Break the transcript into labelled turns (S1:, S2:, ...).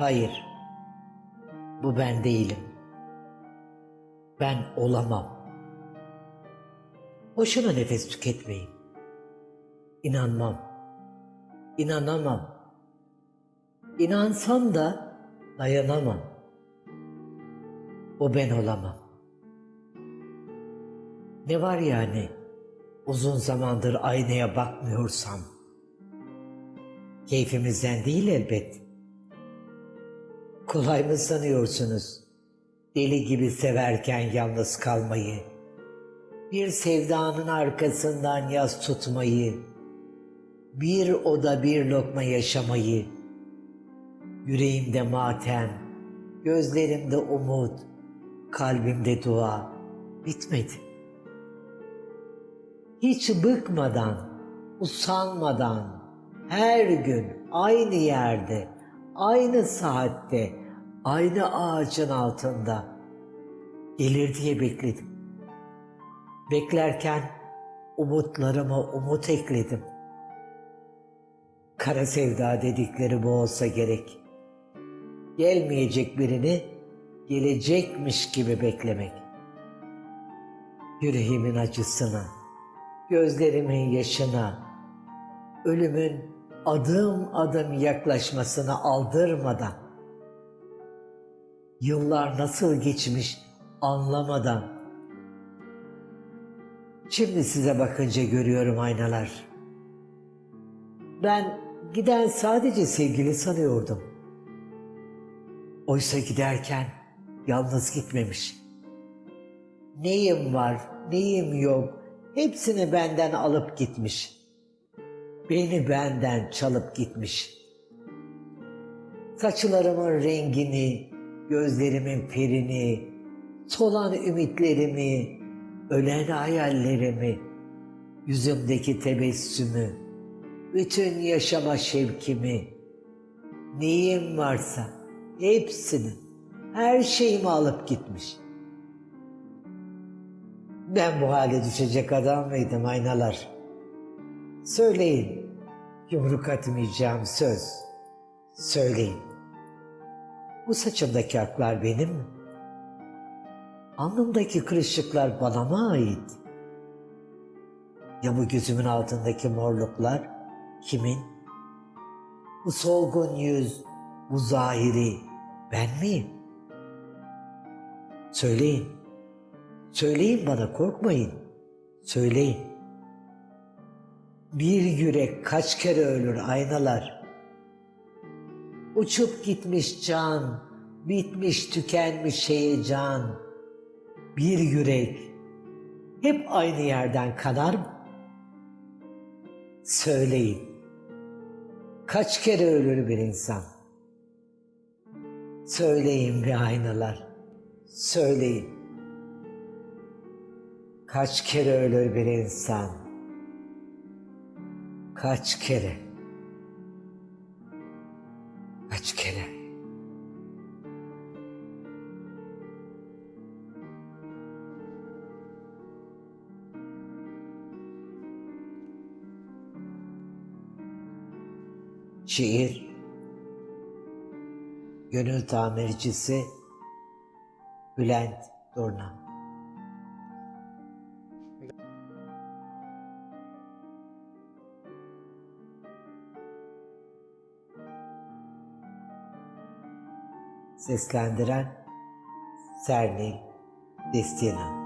S1: Hayır. Bu ben değilim. Ben olamam. Boşuna nefes tüketmeyin. İnanmam. İnanamam. İnansam da dayanamam. O ben olamam. Ne var yani uzun zamandır aynaya bakmıyorsam? Keyfimizden değil elbet. Kolay mı sanıyorsunuz? Deli gibi severken yalnız kalmayı, bir sevdanın arkasından yaz tutmayı, bir oda bir lokma yaşamayı, yüreğimde matem, gözlerimde umut, kalbimde dua bitmedi. Hiç bıkmadan, usanmadan, her gün aynı yerde, aynı saatte, aynı ağacın altında gelir diye bekledim. Beklerken umutlarıma umut ekledim. Kara sevda dedikleri bu olsa gerek. Gelmeyecek birini gelecekmiş gibi beklemek. Yüreğimin acısına, gözlerimin yaşına, ölümün adım adım yaklaşmasına aldırmadan, yıllar nasıl geçmiş anlamadan, şimdi size bakınca görüyorum aynalar. Ben giden sadece sevgili sanıyordum. Oysa giderken yalnız gitmemiş. Neyim var, neyim yok, hepsini benden alıp gitmiş. Beni benden çalıp gitmiş. Saçlarımın rengini, gözlerimin ferini, solan ümitlerimi, ölen hayallerimi, yüzümdeki tebessümü, bütün yaşama şevkimi, neyim varsa hepsini, her şeyimi alıp gitmiş. Ben bu hale düşecek adam mıydım aynalar? Söyleyin, yumruk atmayacağım söz. Söyleyin. Bu saçımdaki aklar benim mi? Alnımdaki kırışıklar bana mı ait? Ya bu gözümün altındaki morluklar kimin? Bu solgun yüz, bu zahiri ben miyim? Söyleyin. Söyleyin bana korkmayın. Söyleyin. Bir yürek kaç kere ölür aynalar. Uçup gitmiş can, bitmiş tükenmiş heyecan. Bir yürek hep aynı yerden kanar mı? Söyleyin. Kaç kere ölür bir insan? Söyleyin bir aynalar. Söyleyin. Kaç kere ölür bir insan? Kaç kere? Şiir Gönül tamircisi Bülent Durna Seslendiren Sernil Destina